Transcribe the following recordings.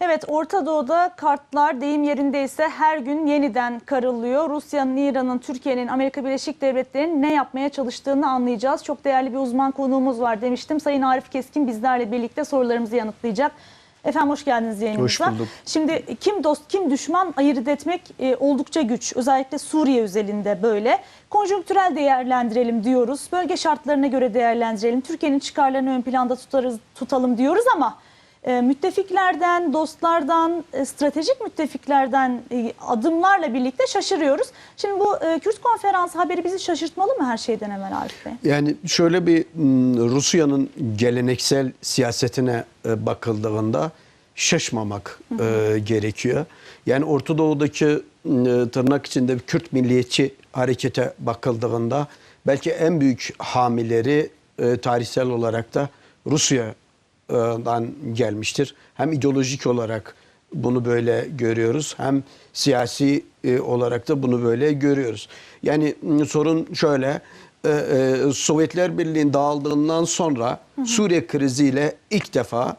Evet Orta Doğu'da kartlar deyim yerindeyse her gün yeniden karılıyor. Rusya'nın, İran'ın, Türkiye'nin, Amerika Birleşik Devletleri'nin ne yapmaya çalıştığını anlayacağız. Çok değerli bir uzman konuğumuz var demiştim. Sayın Arif Keskin bizlerle birlikte sorularımızı yanıtlayacak. Efendim hoş geldiniz yayınımıza. Hoş bulduk. Şimdi kim dost kim düşman ayırt etmek e, oldukça güç. Özellikle Suriye özelinde böyle. Konjonktürel değerlendirelim diyoruz. Bölge şartlarına göre değerlendirelim. Türkiye'nin çıkarlarını ön planda tutarız, tutalım diyoruz ama e, müttefiklerden, dostlardan, e, stratejik müttefiklerden e, adımlarla birlikte şaşırıyoruz. Şimdi bu e, Kürt konferansı haberi bizi şaşırtmalı mı her şeyden evvel Arif Bey? Yani şöyle bir m, Rusya'nın geleneksel siyasetine e, bakıldığında şaşmamak e, gerekiyor. Yani Orta Doğu'daki e, tırnak içinde Kürt milliyetçi harekete bakıldığında belki en büyük hamileri e, tarihsel olarak da Rusya'dan gelmiştir. Hem ideolojik olarak bunu böyle görüyoruz hem siyasi e, olarak da bunu böyle görüyoruz. Yani sorun şöyle e, e, Sovyetler Birliği'nin dağıldığından sonra Suriye kriziyle ilk defa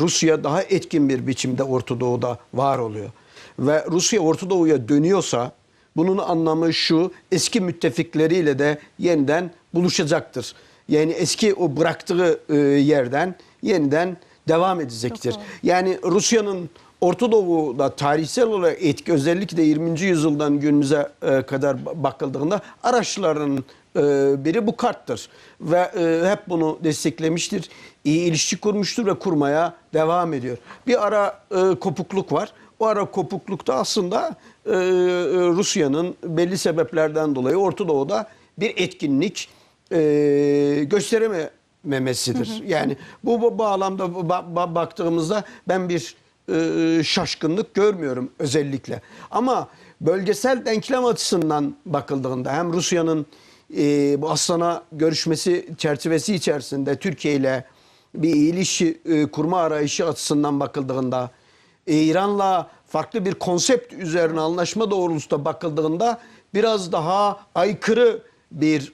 Rusya daha etkin bir biçimde Orta Doğu'da var oluyor. Ve Rusya Orta Doğu'ya dönüyorsa bunun anlamı şu eski müttefikleriyle de yeniden buluşacaktır. Yani eski o bıraktığı e, yerden yeniden devam edecektir. Yani Rusya'nın Orta Doğu'da tarihsel olarak etki özellikle 20. yüzyıldan günümüze e, kadar ba- bakıldığında araçların e, biri bu karttır. Ve e, hep bunu desteklemiştir. İyi ilişki kurmuştur ve kurmaya devam ediyor. Bir ara e, kopukluk var. O ara kopuklukta aslında e, Rusya'nın belli sebeplerden dolayı Orta Doğu'da bir etkinlik e, gösterememesidir. Yani bu, bu bağlamda ba- ba- baktığımızda ben bir e, şaşkınlık görmüyorum özellikle. Ama bölgesel denklem açısından bakıldığında hem Rusya'nın e, bu Aslan'a görüşmesi çerçevesi içerisinde Türkiye ile bir ilişki e, kurma arayışı açısından bakıldığında e, İran'la farklı bir konsept üzerine anlaşma doğrultusunda bakıldığında biraz daha aykırı bir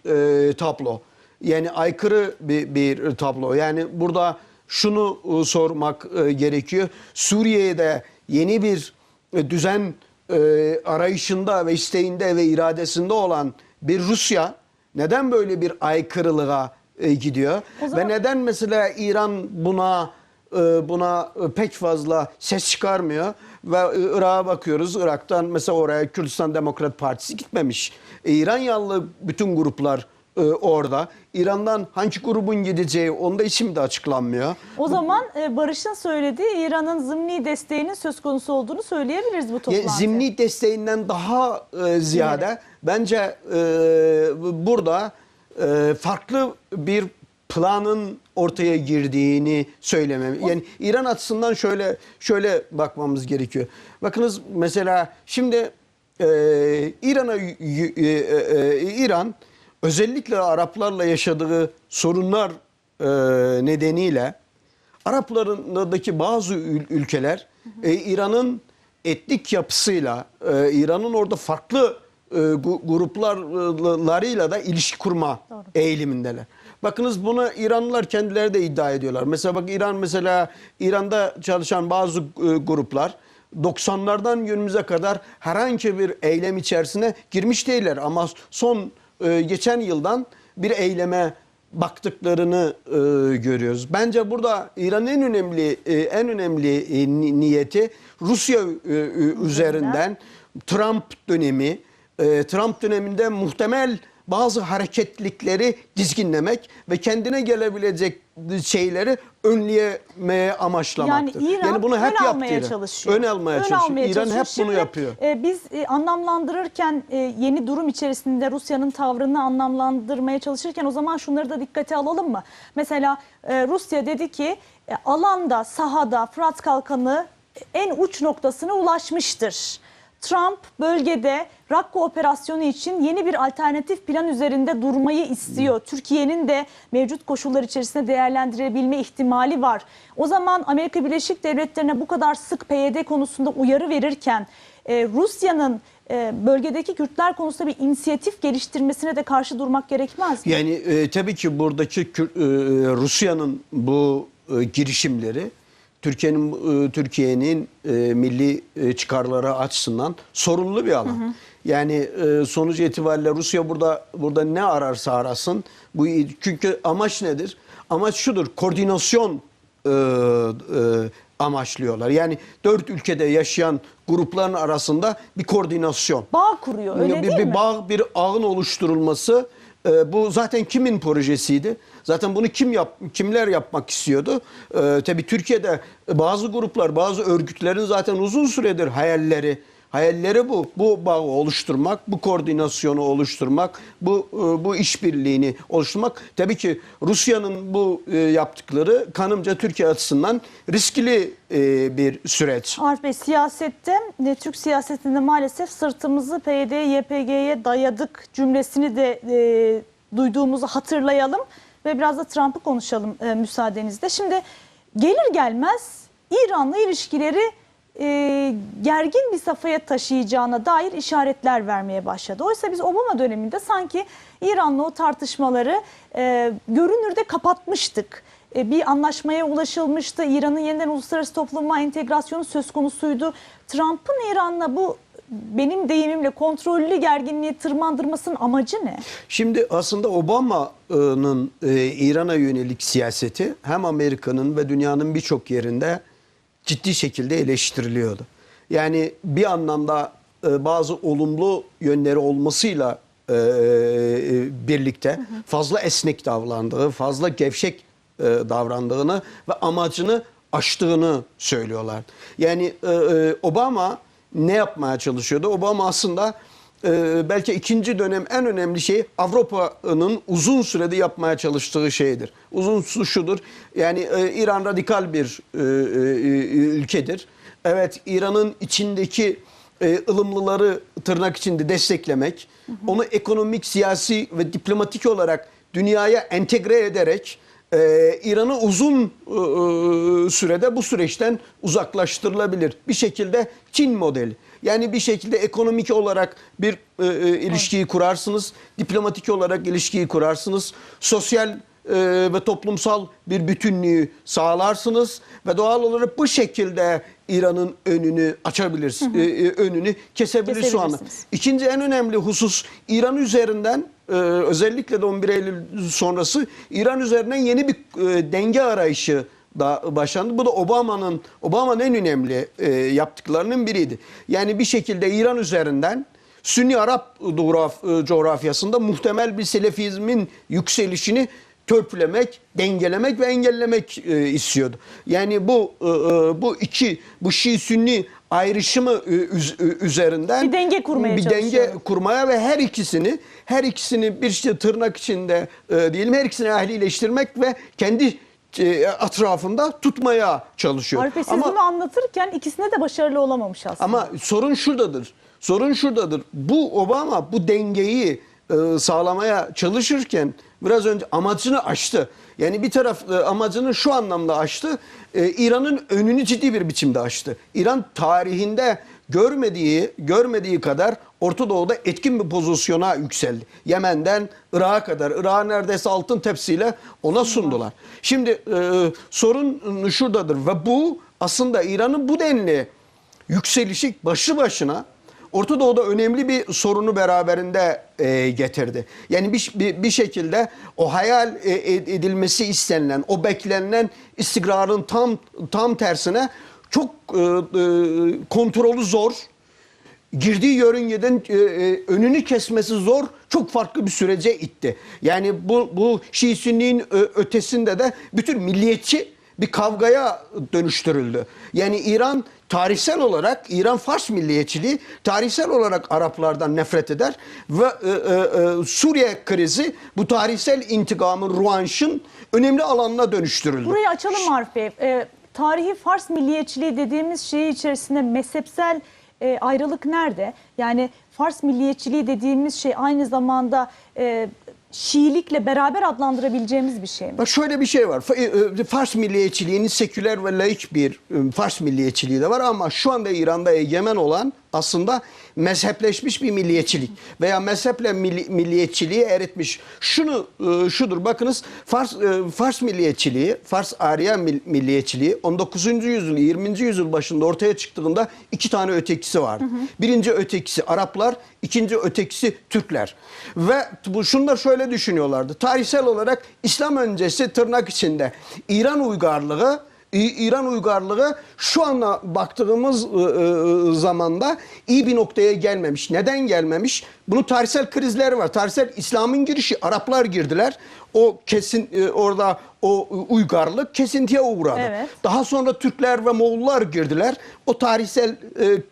e, tablo. Yani aykırı bir, bir tablo. Yani burada şunu e, sormak e, gerekiyor. Suriye'de yeni bir e, düzen e, arayışında ve isteğinde ve iradesinde olan bir Rusya neden böyle bir aykırılığa e, gidiyor? Zaman- Ve neden mesela İran buna e, buna pek fazla ses çıkarmıyor ve e, Irak'a bakıyoruz. Irak'tan mesela oraya Kürdistan Demokrat Partisi gitmemiş. E, İran yanlı bütün gruplar e, orada. İran'dan hangi grubun gideceği onda isim de açıklanmıyor. O zaman e, Barış'ın söylediği İran'ın zımni desteğinin söz konusu olduğunu söyleyebiliriz bu Ya, toplantıya. zimni desteğinden daha e, ziyade Diyerek. bence e, burada e, farklı bir planın ortaya girdiğini söylemem. Yani İran açısından şöyle şöyle bakmamız gerekiyor. Bakınız mesela şimdi e, İran'a e, e, İran özellikle Araplarla yaşadığı sorunlar e, nedeniyle Araplarındaki bazı ül- ülkeler e, İran'ın etnik yapısıyla, e, İran'ın orada farklı e, gruplarıyla da ilişki kurma Doğru. eğilimindeler. Bakınız bunu İranlılar kendileri de iddia ediyorlar. Mesela bak İran mesela İran'da çalışan bazı e, gruplar 90'lardan günümüze kadar herhangi bir eylem içerisine girmiş değiller ama son e, geçen yıldan bir eyleme baktıklarını e, görüyoruz. Bence burada İran'ın en önemli e, en önemli e, ni- niyeti Rusya e, e, üzerinden Trump dönemi e, Trump döneminde muhtemel bazı hareketlikleri dizginlemek ve kendine gelebilecek şeyleri önleyemeye amaçlamaktır. Yani İran bunu hep ön almaya çalışıyor. Ön almaya Ön çalışıyor. almaya İran çalışıyor. hep bunu Şimdi, yapıyor. e, biz e, anlamlandırırken e, yeni durum içerisinde Rusya'nın tavrını anlamlandırmaya çalışırken o zaman şunları da dikkate alalım mı? Mesela e, Rusya dedi ki e, alanda, sahada Fırat Kalkanı en uç noktasına ulaşmıştır. Trump bölgede Rakka operasyonu için yeni bir alternatif plan üzerinde durmayı istiyor. Türkiye'nin de mevcut koşullar içerisinde değerlendirebilme ihtimali var. O zaman Amerika Birleşik Devletleri'ne bu kadar sık PYD konusunda uyarı verirken e, Rusya'nın e, bölgedeki Kürtler konusunda bir inisiyatif geliştirmesine de karşı durmak gerekmez mi? Yani e, tabii ki buradaki Kür- e, Rusya'nın bu e, girişimleri Türkiye'nin e, Türkiye'nin e, milli e, çıkarları açısından sorunlu bir alan. Yani e, sonuç itibariyle Rusya burada burada ne ararsa arasın bu çünkü amaç nedir? Amaç şudur. Koordinasyon e, e, amaçlıyorlar. Yani dört ülkede yaşayan grupların arasında bir koordinasyon. Bağ kuruyor öyle bir, değil bir mi? bağ, bir ağın oluşturulması. E, bu zaten kimin projesiydi? Zaten bunu kim yap, kimler yapmak istiyordu? E, tabii Türkiye'de bazı gruplar, bazı örgütlerin zaten uzun süredir hayalleri Hayalleri bu. Bu bağı oluşturmak, bu koordinasyonu oluşturmak, bu e, bu işbirliğini oluşturmak. Tabii ki Rusya'nın bu e, yaptıkları kanımca Türkiye açısından riskli e, bir süreç. Arif Bey siyasette, Türk siyasetinde maalesef sırtımızı PYD, YPG'ye dayadık cümlesini de e, duyduğumuzu hatırlayalım ve biraz da Trump'ı konuşalım e, müsaadenizle. Şimdi gelir gelmez İran'la ilişkileri e, gergin bir safhaya taşıyacağına dair işaretler vermeye başladı. Oysa biz Obama döneminde sanki İran'la o tartışmaları e, görünürde kapatmıştık. E, bir anlaşmaya ulaşılmıştı. İran'ın yeniden uluslararası topluma entegrasyonu söz konusuydu. Trump'ın İran'la bu benim deyimimle kontrollü gerginliği tırmandırmasının amacı ne? Şimdi aslında Obama'nın e, İran'a yönelik siyaseti hem Amerika'nın ve dünyanın birçok yerinde ciddi şekilde eleştiriliyordu. Yani bir anlamda e, bazı olumlu yönleri olmasıyla e, e, birlikte fazla esnek davrandığı, fazla gevşek e, davrandığını ve amacını aştığını söylüyorlar. Yani e, e, Obama ne yapmaya çalışıyordu? Obama aslında e, belki ikinci dönem en önemli şey Avrupa'nın uzun sürede yapmaya çalıştığı şeydir. Uzun su şudur. Yani e, İran radikal bir e, e, ülkedir. Evet İran'ın içindeki e, ılımlıları tırnak içinde desteklemek, onu ekonomik, siyasi ve diplomatik olarak dünyaya entegre ederek e, İran'ı uzun e, e, sürede bu süreçten uzaklaştırılabilir. Bir şekilde Çin modeli. Yani bir şekilde ekonomik olarak bir e, e, ilişkiyi kurarsınız, diplomatik olarak ilişkiyi kurarsınız, sosyal e, ve toplumsal bir bütünlüğü sağlarsınız ve doğal olarak bu şekilde İran'ın önünü açabilirsiniz, e, e, önünü kesebilir şu anda. İkinci en önemli husus İran üzerinden e, özellikle de 11 Eylül sonrası İran üzerinden yeni bir e, denge arayışı da başlandı. Bu da Obama'nın Obama'nın en önemli e, yaptıklarının biriydi. Yani bir şekilde İran üzerinden Sünni Arap e, coğrafyasında muhtemel bir Selefizmin yükselişini törpülemek, dengelemek ve engellemek e, istiyordu. Yani bu e, e, bu iki bu Şii Sünni ayrışımı e, üz- üzerinden Bir denge kurmaya bir denge kurmaya ve her ikisini her ikisini bir işte tırnak içinde e, diyelim her ikisini ehlileştirmek ve kendi etrafında tutmaya çalışıyor. Bey siz Ama bunu anlatırken ikisinde de başarılı olamamış aslında. ama sorun şuradadır. Sorun şuradadır. Bu Obama bu dengeyi e, sağlamaya çalışırken biraz önce amacını aştı. Yani bir taraf e, amacını şu anlamda aştı. E, İran'ın önünü ciddi bir biçimde aştı. İran tarihinde görmediği görmediği kadar Orta Doğu'da etkin bir pozisyona yükseldi. Yemen'den Irak'a kadar. Irak'ı neredeyse altın tepsiyle ona sundular. Şimdi e, sorun şuradadır ve bu aslında İran'ın bu denli yükselişi başlı başına Orta Doğu'da önemli bir sorunu beraberinde e, getirdi. Yani bir, bir, bir şekilde o hayal e, ed- edilmesi istenilen, o beklenilen istikrarın tam tam tersine çok e, e, kontrolü zor, girdiği yörüngeden e, e, önünü kesmesi zor, çok farklı bir sürece itti. Yani bu bu Şii ö- ötesinde de bütün milliyetçi bir kavgaya dönüştürüldü. Yani İran tarihsel olarak İran Fars milliyetçiliği tarihsel olarak Araplardan nefret eder ve e, e, e, Suriye krizi bu tarihsel intikamın, ruanşın önemli alanına dönüştürüldü. Burayı açalım Arif Bey. Ee, tarihi Fars milliyetçiliği dediğimiz şey içerisinde mezhepsel e, ayrılık nerede? Yani Fars milliyetçiliği dediğimiz şey aynı zamanda e, Şiilikle beraber adlandırabileceğimiz bir şey mi? Bak şöyle bir şey var. Fa- e, Fars milliyetçiliğinin seküler ve laik bir e, Fars milliyetçiliği de var ama şu anda İran'da egemen olan aslında mezhepleşmiş bir milliyetçilik veya mezheple milli- milliyetçiliği eritmiş. Şunu e, şudur bakınız Fars e, Fars milliyetçiliği, Fars Aryan mil- milliyetçiliği 19. yüzyıl 20. yüzyıl başında ortaya çıktığında iki tane ötekisi vardı. Birinci ötekisi Araplar, ikinci ötekisi Türkler. Ve bu şunlar şöyle düşünüyorlardı. Tarihsel olarak İslam öncesi tırnak içinde İran uygarlığı İran uygarlığı şu anda baktığımız e, e, zamanda iyi bir noktaya gelmemiş. Neden gelmemiş? Bunun tarihsel krizleri var. Tarihsel İslam'ın girişi Araplar girdiler. O kesin e, orada o uygarlık kesintiye uğradı. Evet. Daha sonra Türkler ve Moğollar girdiler. O tarihsel e,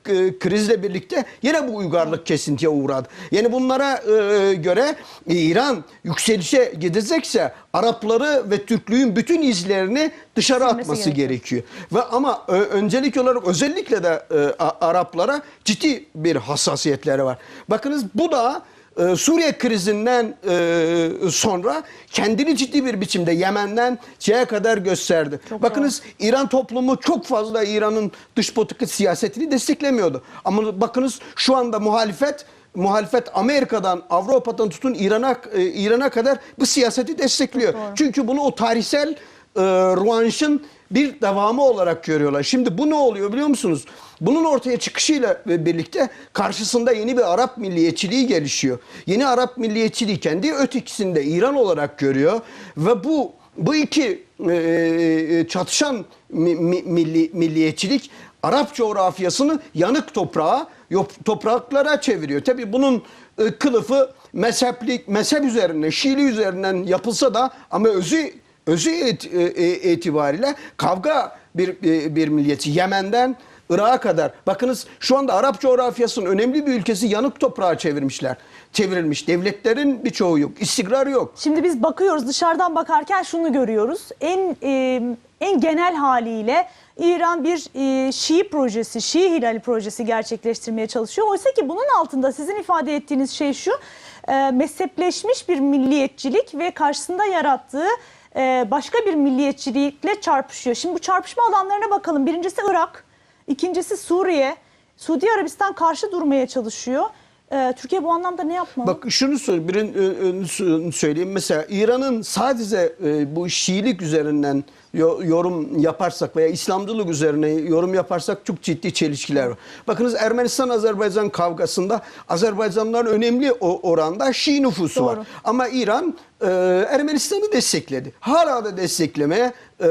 k- krizle birlikte yine bu uygarlık kesintiye uğradı. Yani bunlara e, göre İran yükselişe gidecekse Arapları ve Türklüğün bütün izlerini dışarı Silmesi atması gerekiyor. gerekiyor. Ve ama ö- öncelik olarak özellikle de e, Araplara ciddi bir hassasiyetleri var. Bakınız bu da e, Suriye krizinden e, sonra kendini ciddi bir biçimde Yemen'den şeye kadar gösterdi. Çok bakınız İran toplumu çok fazla İran'ın dış politika siyasetini desteklemiyordu. Ama bakınız şu anda muhalefet muhalefet Amerika'dan, Avrupa'dan tutun İran'a e, İran'a kadar bu siyaseti destekliyor. Doğru. Çünkü bunu o tarihsel e, rövanşın bir devamı olarak görüyorlar. Şimdi bu ne oluyor biliyor musunuz? Bunun ortaya çıkışıyla birlikte karşısında yeni bir Arap milliyetçiliği gelişiyor. Yeni Arap milliyetçiliği kendi ötekisini de İran olarak görüyor ve bu bu iki e, e, çatışan mi- mi- milli, milliyetçilik Arap coğrafyasını yanık toprağa, topraklara çeviriyor. Tabii bunun e, kılıfı mezheplik, mezhep üzerinden, Şiili üzerinden yapılsa da ama özü özü et- e, e, itibariyle kavga bir e, bir milliyeti Yemen'den Irak'a kadar. Bakınız şu anda Arap coğrafyasının önemli bir ülkesi yanık toprağa çevirmişler. Çevrilmiş. Devletlerin birçoğu yok. İstikrar yok. Şimdi biz bakıyoruz dışarıdan bakarken şunu görüyoruz. En e, en genel haliyle İran bir e, Şii projesi, Şii hilali projesi gerçekleştirmeye çalışıyor. Oysa ki bunun altında sizin ifade ettiğiniz şey şu. E, mezhepleşmiş bir milliyetçilik ve karşısında yarattığı e, başka bir milliyetçilikle çarpışıyor. Şimdi bu çarpışma alanlarına bakalım. Birincisi Irak, ikincisi Suriye. Suudi Arabistan karşı durmaya çalışıyor. E, Türkiye bu anlamda ne yapmalı? Bak şunu söyle, birin e, e, söyleyeyim. Mesela İran'ın sadece e, bu Şiilik üzerinden yo- yorum yaparsak veya İslamcılık üzerine yorum yaparsak çok ciddi çelişkiler var. Bakınız Ermenistan-Azerbaycan kavgasında Azerbaycanlıların önemli oranda Şii nüfusu var. Doğru. Ama İran e, Ermenistan'ı destekledi. Hala da desteklemeye e,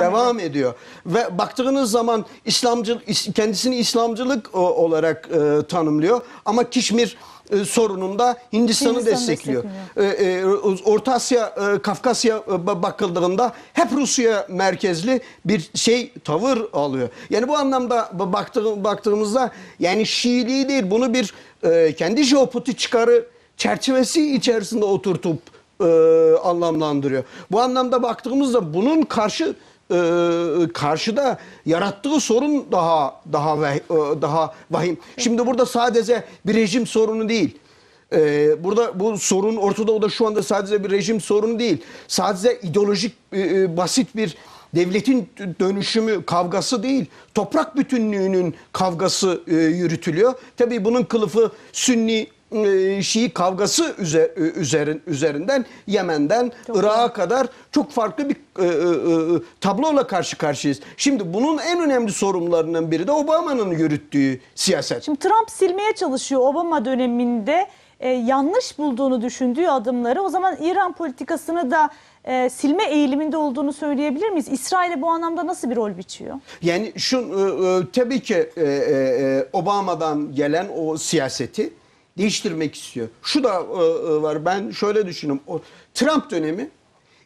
devam, ediyor. ediyor. Ve baktığınız zaman İslamcı is- kendisini İslamcılık o- olarak e, tanımlıyor ama Kişmir e, sorununda Hindistan'ı Hindistan'ı destekliyor. E, e, Orta Asya, e, Kafkasya e, ba- bakıldığında hep Rusya merkezli bir şey tavır alıyor. Yani bu anlamda ba- baktığım, baktığımızda yani Şiiliği değil bunu bir e, kendi jeopolitik çıkarı çerçevesi içerisinde oturtup e, anlamlandırıyor. Bu anlamda baktığımızda bunun karşı e, karşıda yarattığı sorun daha daha ve- e, daha vahim. Şimdi burada sadece bir rejim sorunu değil. E, burada bu sorun Orta Doğu'da şu anda sadece bir rejim sorunu değil. Sadece ideolojik e, e, basit bir devletin dönüşümü kavgası değil. Toprak bütünlüğünün kavgası e, yürütülüyor. Tabii bunun kılıfı Sünni Şii kavgası e, üzerin, üzerinden Yemen'den Irak'a kadar çok farklı bir e, e, e, tabloyla karşı karşıyayız. Şimdi bunun en önemli sorunlarından biri de Obama'nın yürüttüğü siyaset. Şimdi Trump silmeye çalışıyor Obama döneminde e, yanlış bulduğunu düşündüğü adımları. O zaman İran politikasını da e, silme eğiliminde olduğunu söyleyebilir miyiz? İsrail'e bu anlamda nasıl bir rol biçiyor? Yani şu e, e, tabii ki e, e, Obama'dan gelen o siyaseti değiştirmek istiyor. Şu da e, e, var. Ben şöyle düşünüyorum. O Trump dönemi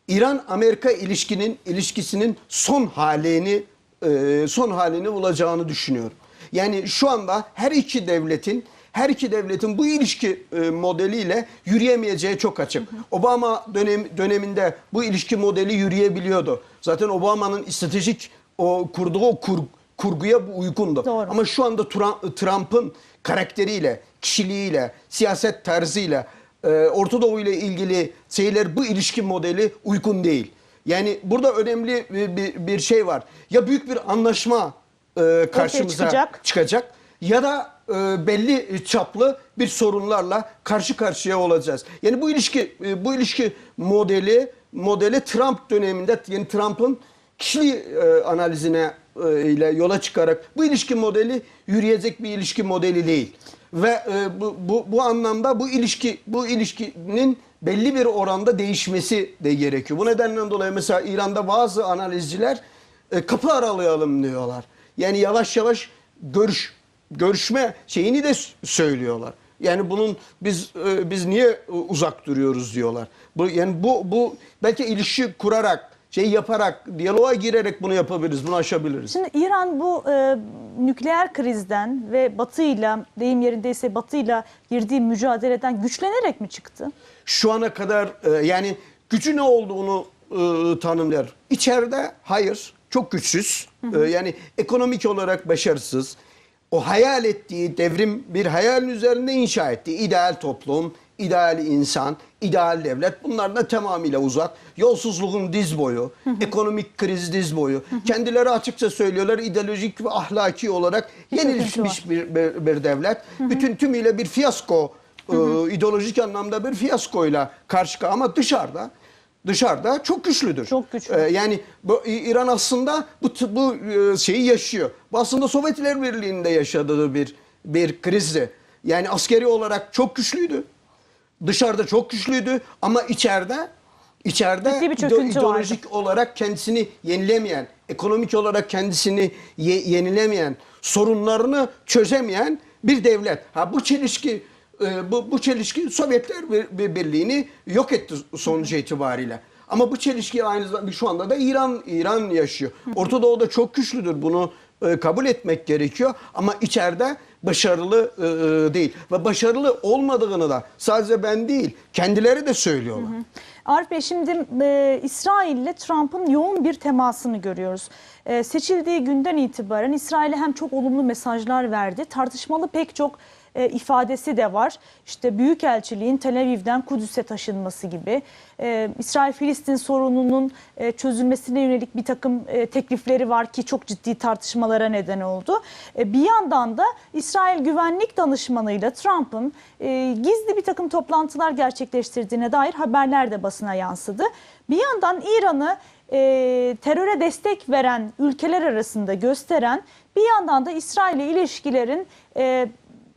İran-Amerika ilişkinin ilişkisinin son halini e, son halini bulacağını düşünüyorum. Yani şu anda her iki devletin her iki devletin bu ilişki e, modeliyle yürüyemeyeceği çok açık. Obama dönem, döneminde bu ilişki modeli yürüyebiliyordu. Zaten Obama'nın stratejik o kurduğu o kur- kurguya bu uygundu. Doğru. Ama şu anda Trump- Trump'ın karakteriyle, kişiliğiyle, siyaset tarzıyla, e, Orta Doğu ile ilgili şeyler bu ilişki modeli uygun değil. Yani burada önemli bir, bir, bir şey var. Ya büyük bir anlaşma e, karşımıza çıkacak. çıkacak ya da e, belli çaplı bir sorunlarla karşı karşıya olacağız. Yani bu ilişki e, bu ilişki modeli modeli Trump döneminde yani Trump'ın kişiliği e, analizine e, ile yola çıkarak bu ilişki modeli yürüyecek bir ilişki modeli değil. Ve e, bu, bu bu anlamda bu ilişki bu ilişkinin belli bir oranda değişmesi de gerekiyor. Bu nedenden dolayı mesela İran'da bazı analizciler e, kapı aralayalım diyorlar. Yani yavaş yavaş görüş görüşme şeyini de söylüyorlar. Yani bunun biz e, biz niye e, uzak duruyoruz diyorlar. Bu yani bu bu belki ilişki kurarak şey yaparak diyaloğa girerek bunu yapabiliriz, bunu aşabiliriz. Şimdi İran bu e, nükleer krizden ve Batı'yla deyim yerindeyse Batı'yla girdiği mücadeleden güçlenerek mi çıktı? Şu ana kadar e, yani gücü ne olduğunu e, tanımlar. İçeride hayır, çok güçsüz. E, yani ekonomik olarak başarısız. O hayal ettiği devrim bir hayalin üzerinde inşa ettiği ideal toplum, ideal insan, ideal devlet bunlardan tamamıyla uzak. Yolsuzluğun diz boyu, ekonomik kriz diz boyu. Kendileri açıkça söylüyorlar ideolojik ve ahlaki olarak yenilmiş bir, bir, bir devlet. Bütün tümüyle bir fiyasko e, ideolojik anlamda bir fiyaskoyla karşı ama dışarıda dışarıda çok güçlüdür. Çok güçlü. E, yani bu, İran aslında bu bu e, şeyi yaşıyor. Bu aslında Sovyetler Birliği'nde yaşadığı bir bir krizdi. Yani askeri olarak çok güçlüydü. Dışarıda çok güçlüydü ama içeride içeride ideolojik olarak kendisini yenilemeyen, ekonomik olarak kendisini ye- yenilemeyen, sorunlarını çözemeyen bir devlet. Ha bu çelişki e, bu bu çelişki Sovyetler Bir- Bir- Birliği'ni yok etti sonuç itibariyle. Ama bu çelişki aynı zamanda şu anda da İran İran yaşıyor. Orta Doğu'da çok güçlüdür. Bunu e, kabul etmek gerekiyor ama içeride başarılı e, e, değil ve başarılı olmadığını da sadece ben değil kendileri de söylüyorlar. Arif Bey şimdi e, İsrail ile Trump'ın yoğun bir temasını görüyoruz. E, seçildiği günden itibaren İsrail'e hem çok olumlu mesajlar verdi. Tartışmalı pek çok e, ifadesi de var. İşte Büyükelçiliğin Tel Aviv'den Kudüs'e taşınması gibi. E, İsrail-Filistin sorununun e, çözülmesine yönelik bir takım e, teklifleri var ki çok ciddi tartışmalara neden oldu. E, bir yandan da İsrail Güvenlik Danışmanı'yla Trump'ın e, gizli bir takım toplantılar gerçekleştirdiğine dair haberler de basına yansıdı. Bir yandan İran'ı e, teröre destek veren ülkeler arasında gösteren bir yandan da İsrail ile ilişkilerin e,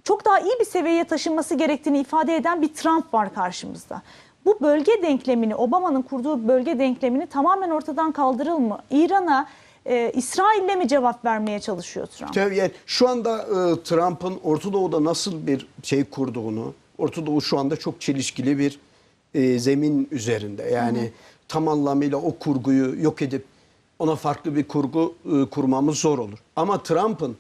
çok daha iyi bir seviyeye taşınması gerektiğini ifade eden bir Trump var karşımızda. Bu bölge denklemini, Obama'nın kurduğu bölge denklemini tamamen ortadan kaldırıl mı? İran'a, e, İsrail'le mi cevap vermeye çalışıyor Trump? Tabii yani şu anda e, Trump'ın Orta Doğu'da nasıl bir şey kurduğunu, Orta Doğu şu anda çok çelişkili bir e, zemin üzerinde. Yani tam anlamıyla o kurguyu yok edip ona farklı bir kurgu e, kurmamız zor olur. Ama Trump'ın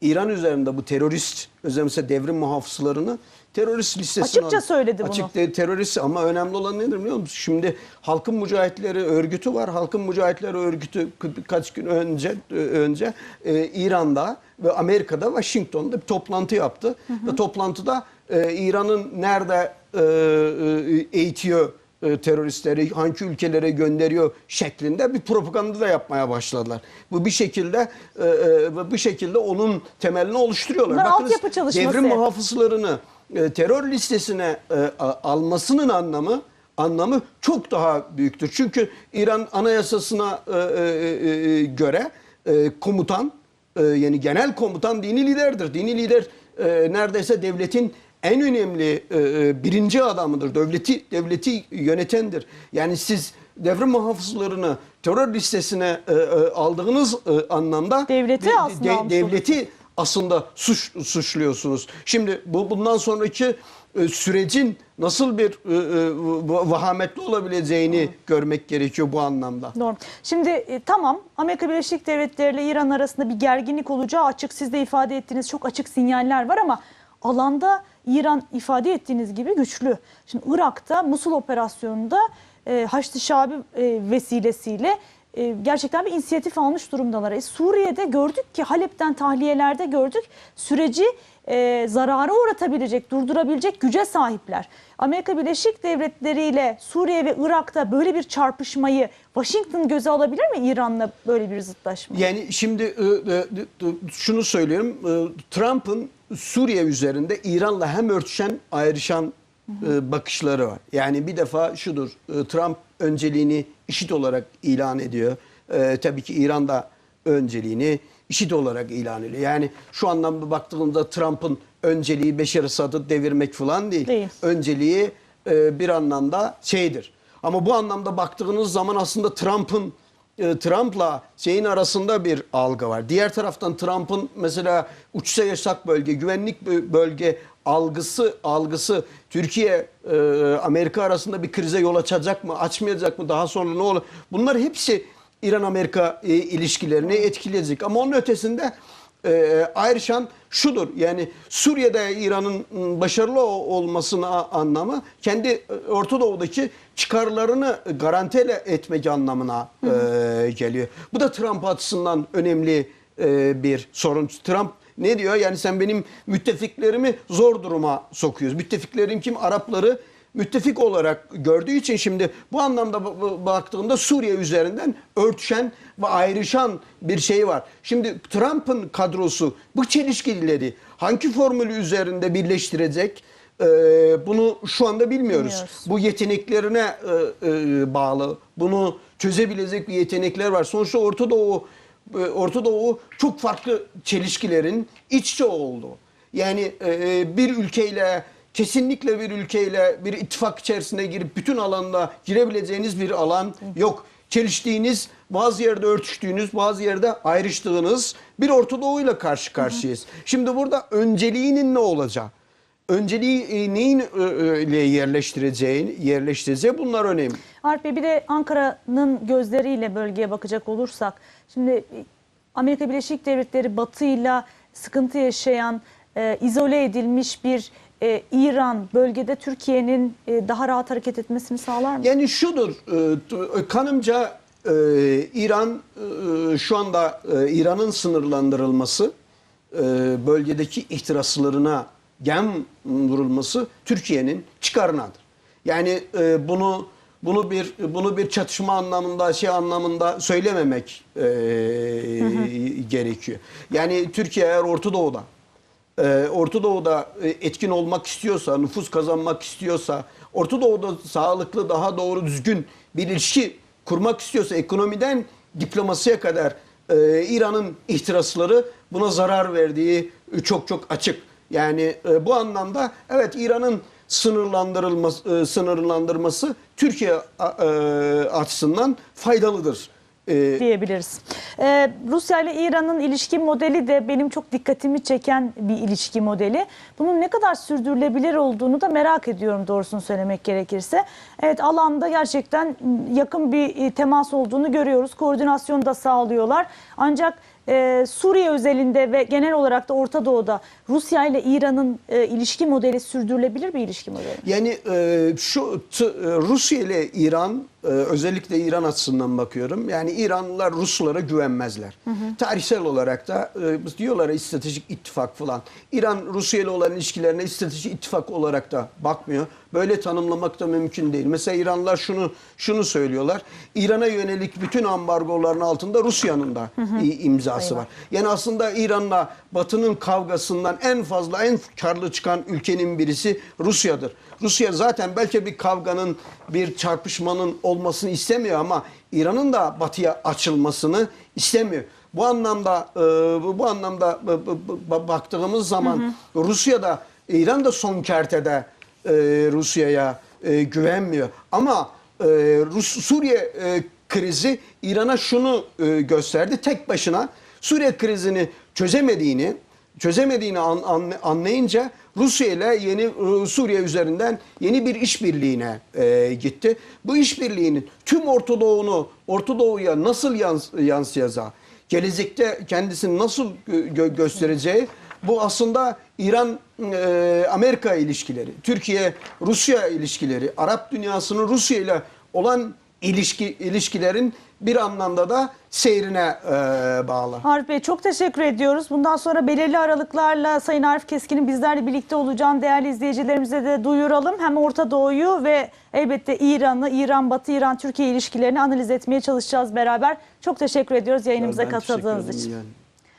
İran üzerinde bu terörist, özellikle devrim muhafızlarını terörist listesine Açıkça söyledi bunu. Açık de- terörist ama önemli olan nedir biliyor musun? Şimdi Halkın Mücahitleri örgütü var. Halkın Mücahitleri örgütü kaç gün önce e, önce e, İran'da ve Amerika'da Washington'da bir toplantı yaptı. Ve toplantıda e, İran'ın nerede e, e, eğitiyor e, teröristleri hangi ülkelere gönderiyor şeklinde bir propaganda da yapmaya başladılar. Bu bir şekilde e, e, bu şekilde onun temelini oluşturuyorlar. Bunlar Bakınız, altyapı çalışması. Devrim muhafızlarını e, terör listesine e, almasının anlamı anlamı çok daha büyüktür. Çünkü İran anayasasına e, e, e, göre e, komutan e, yani genel komutan dini liderdir. Dini lider e, neredeyse devletin en önemli e, e, birinci adamıdır. Devleti devleti yönetendir. Yani siz devrim muhafızlarını terör listesine e, e, aldığınız e, anlamda Devleti aslında almış devleti aslında suç suçluyorsunuz. Şimdi bu bundan sonraki e, sürecin nasıl bir e, e, vahametli olabileceğini görmek gerekiyor bu anlamda. Doğru. Şimdi e, tamam Amerika Birleşik Devletleri ile İran arasında bir gerginlik olacağı açık. Siz de ifade ettiğiniz çok açık sinyaller var ama alanda İran ifade ettiğiniz gibi güçlü. Şimdi Irak'ta Musul operasyonunda e, Haçlı Şabi e, vesilesiyle e, gerçekten bir inisiyatif almış durumdalar. E, Suriye'de gördük ki Halep'ten tahliyelerde gördük süreci e, zarara uğratabilecek, durdurabilecek güce sahipler. Amerika Birleşik Devletleri ile Suriye ve Irak'ta böyle bir çarpışmayı Washington göze alabilir mi İran'la böyle bir zıtlaşma? Yani şimdi e, e, şunu söylüyorum. e, Trump'ın Suriye üzerinde İran'la hem örtüşen ayrışan e, bakışları var. Yani bir defa şudur. e, Trump önceliğini işit olarak ilan ediyor. E, tabii ki İran da önceliğini işit olarak ilan ediyor. Yani şu anlamda baktığımızda Trump'ın önceliği Beşar Esad'ı devirmek falan değil. Değil. Önceliği e, bir anlamda şeydir. Ama bu anlamda baktığınız zaman aslında Trump'ın Trump'la şeyin arasında bir algı var. Diğer taraftan Trump'ın mesela uçsa yasak bölge, güvenlik bö- bölge algısı algısı Türkiye e, Amerika arasında bir krize yol açacak mı, açmayacak mı, daha sonra ne olur? Bunlar hepsi İran Amerika e, ilişkilerini etkileyecek. Ama onun ötesinde e, ayrışan şudur. Yani Suriye'de İran'ın başarılı o- olmasının a- anlamı kendi e, Orta Doğu'daki çıkarlarını garanti etmek anlamına e, geliyor. Bu da Trump açısından önemli e, bir sorun. Trump ne diyor? Yani sen benim müttefiklerimi zor duruma sokuyorsun. Müttefiklerim kim? Arapları müttefik olarak gördüğü için şimdi bu anlamda ba- ba- baktığında Suriye üzerinden örtüşen ve ayrışan bir şey var. Şimdi Trump'ın kadrosu bu çelişkileri hangi formülü üzerinde birleştirecek? Ee, bunu şu anda bilmiyoruz. Bilmiyoruz. Bu yeteneklerine e, e, bağlı. Bunu çözebilecek bir yetenekler var. Sonuçta Orta Doğu e, Orta Doğu çok farklı çelişkilerin iç içe oldu. Yani e, bir ülkeyle kesinlikle bir ülkeyle bir ittifak içerisine girip bütün alanda girebileceğiniz bir alan yok. Çeliştiğiniz, bazı yerde örtüştüğünüz, bazı yerde ayrıştığınız bir Orta Doğu'yla karşı karşıyayız. Şimdi burada önceliğinin ne olacağı? Önceliği neyin e, e, ile yerleştireceğin, yerleştireceği bunlar önemli. Arp Bey bir de Ankara'nın gözleriyle bölgeye bakacak olursak şimdi Amerika Birleşik Devletleri batıyla sıkıntı yaşayan e, izole edilmiş bir e, İran bölgede Türkiye'nin e, daha rahat hareket etmesini sağlar mı? Yani şudur, e, t- kanımca e, İran e, şu anda e, İran'ın sınırlandırılması, e, bölgedeki ihtiraslarına gem vurulması Türkiye'nin çıkarınadır. Yani e, bunu bunu bir bunu bir çatışma anlamında şey anlamında söylememek e, gerekiyor. Yani Türkiye eğer Orta Doğu'da ee, Orta Doğu'da e, etkin olmak istiyorsa, nüfus kazanmak istiyorsa, Orta Doğu'da sağlıklı, daha doğru düzgün bir ilişki kurmak istiyorsa ekonomiden diplomasiye kadar e, İran'ın ihtirasları buna zarar verdiği e, çok çok açık. Yani e, bu anlamda evet İran'ın sınırlandırılması e, sınırlandırması Türkiye e, açısından faydalıdır. E, diyebiliriz. Ee, Rusya ile İran'ın ilişki modeli de benim çok dikkatimi çeken bir ilişki modeli. Bunun ne kadar sürdürülebilir olduğunu da merak ediyorum doğrusunu söylemek gerekirse. Evet alanda gerçekten yakın bir e, temas olduğunu görüyoruz. Koordinasyon da sağlıyorlar. Ancak e, Suriye özelinde ve genel olarak da Orta Doğu'da Rusya ile İran'ın e, ilişki modeli sürdürülebilir bir ilişki modeli. Yani e, şu e, Rusya ile İran e, özellikle İran açısından bakıyorum. Yani İranlılar Ruslara güvenmezler. Tarihsel olarak da e, diyorlar ya stratejik ittifak falan. İran Rusya ile olan ilişkilerine stratejik ittifak olarak da bakmıyor. Böyle tanımlamak da mümkün değil. Mesela İranlılar şunu şunu söylüyorlar. İran'a yönelik bütün ambargoların altında Rusya'nın da i- imzası var. Yani aslında İran'la Batı'nın kavgasından en fazla en karlı çıkan ülkenin birisi Rusya'dır. Rusya zaten belki bir kavganın, bir çarpışmanın olmasını istemiyor ama İran'ın da Batı'ya açılmasını istemiyor. Bu anlamda e, bu anlamda b- baktığımız zaman Rusya da İran da son kertede e, Rusya'ya e, güvenmiyor. Ama e, Rus Suriye e, krizi İran'a şunu e, gösterdi. Tek başına Suriye krizini çözemediğini çözemediğini an- an- anlayınca Rusya ile yeni e, Suriye üzerinden yeni bir işbirliğine e, gitti. Bu işbirliğinin tüm Orta Doğu'nu Orta Doğu'ya nasıl yans- yansıyacağı, gelecekte kendisini nasıl gö- göstereceği bu aslında İran e, Amerika ilişkileri, Türkiye Rusya ilişkileri, Arap dünyasının Rusya ile olan ilişki ilişkilerin bir anlamda da seyrine e, bağlı. Arif Bey çok teşekkür ediyoruz. Bundan sonra belirli aralıklarla Sayın Arif Keskin'in bizlerle birlikte olacağını değerli izleyicilerimize de duyuralım. Hem Orta Doğu'yu ve elbette İran'ı, İran Batı, İran Türkiye ilişkilerini analiz etmeye çalışacağız beraber. Çok teşekkür ediyoruz yayınımıza Ben katıldığınız için. yani.